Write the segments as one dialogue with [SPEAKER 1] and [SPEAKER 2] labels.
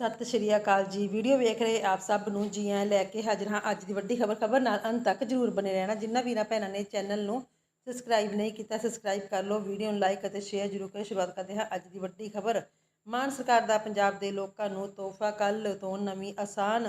[SPEAKER 1] ਸਤਿ ਸ਼੍ਰੀ ਅਕਾਲ ਜੀ। ਵੀਡੀਓ ਵੇਖ ਰਹੇ ਆਪ ਸਭ ਨੂੰ ਜੀ ਆਇਆਂ ਲੈ ਕੇ ਹਾਜ਼ਰ ਹਾਂ ਅੱਜ ਦੀ ਵੱਡੀ ਖਬਰ। ਖਬਰ ਨਾਲ ਅੰਤ ਤੱਕ ਜਰੂਰ ਬਨੇ ਰਹਿਣਾ। ਜਿਨ੍ਹਾਂ ਵੀਰਾਂ ਭੈਣਾਂ ਨੇ ਚੈਨਲ ਨੂੰ ਸਬਸਕ੍ਰਾਈਬ ਨਹੀਂ ਕੀਤਾ ਸਬਸਕ੍ਰਾਈਬ ਕਰ ਲਓ। ਵੀਡੀਓ ਨੂੰ ਲਾਈਕ ਅਤੇ ਸ਼ੇਅਰ ਜਰੂਰ ਕਰੋ। ਸ਼ੁਰੂਆਤ ਕਰਦੇ ਹਾਂ ਅੱਜ ਦੀ ਵੱਡੀ ਖਬਰ। ਮਾਨ ਸਰਕਾਰ ਦਾ ਪੰਜਾਬ ਦੇ ਲੋਕਾਂ ਨੂੰ ਤੋਹਫਾ ਕੱਲ ਤੋਂ ਨਵੀਂ ਆਸਾਨ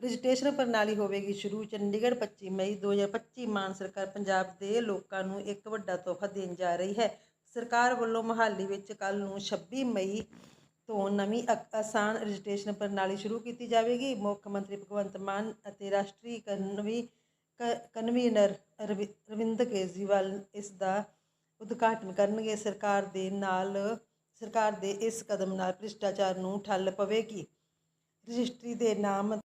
[SPEAKER 1] ਰਜਿਸਟ੍ਰੇਸ਼ਨ ਪ੍ਰਣਾਲੀ ਹੋਵੇਗੀ ਸ਼ੁਰੂ। ਚੰਡੀਗੜ੍ਹ 25 ਮਈ 2025 ਮਾਨ ਸਰਕਾਰ ਪੰਜਾਬ ਦੇ ਲੋਕਾਂ ਨੂੰ ਇੱਕ ਵੱਡਾ ਤੋਹਫਾ ਦੇਣ ਜਾ ਰਹੀ ਹੈ। ਸਰਕਾਰ ਵੱਲੋਂ ਮਹਾਲੀ ਵਿੱਚ ਕੱਲ ਨੂੰ 26 ਮਈ ਤੋਂ ਨਵੀਂ ਅਕ- ਆਸਾਨ ਰਜਿਸਟ੍ਰੇਸ਼ਨ ਪ੍ਰਣਾਲੀ ਸ਼ੁਰੂ ਕੀਤੀ ਜਾਵੇਗੀ। ਮੁੱਖ ਮੰਤਰੀ ਭਗਵੰਤ ਮਾਨ ਅਤੇ ਰਾਸ਼ਟਰੀ ਕਨਵੀ, ਕ- ਕਨਵੀਨਰ ਰਵਿ- ਰਵਿੰਦਰ ਕੇਜਰੀਵਾਲ ਇਸ ਦਾ ਉਦਘਾਟਨ ਕਰਨਗੇ। ਸਰਕਾਰ ਦੇ ਨਾਲ, ਸਰਕਾਰ ਦੇ ਇਸ ਕਦਮ ਨਾਲ ਭ੍ਰਿਸ਼ਟਾਚਾਰ ਨੂੰ ਠੱਲ ਪਵੇਗੀ। ਰਜਿਸਟਰੀ ਦੇ ਨਾਮ,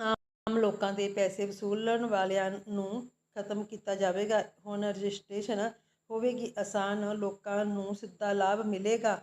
[SPEAKER 1] ਆਮ ਲੋਕਾਂ ਦੇ ਪੈਸੇ ਵਸੂਲਣ ਵਾਲਿਆਂ ਨੂੰ ਖਤਮ ਕੀਤਾ ਜਾਵੇਗਾ। ਹੁਣ ਰਜਿਸਟ੍ਰੇਸ਼ਨ ਹੋਵੇਗੀ। ਆਸਾਨ ਲੋਕਾਂ ਨੂੰ ਸਿੱਧਾ ਲਾਭ ਮਿਲੇਗਾ।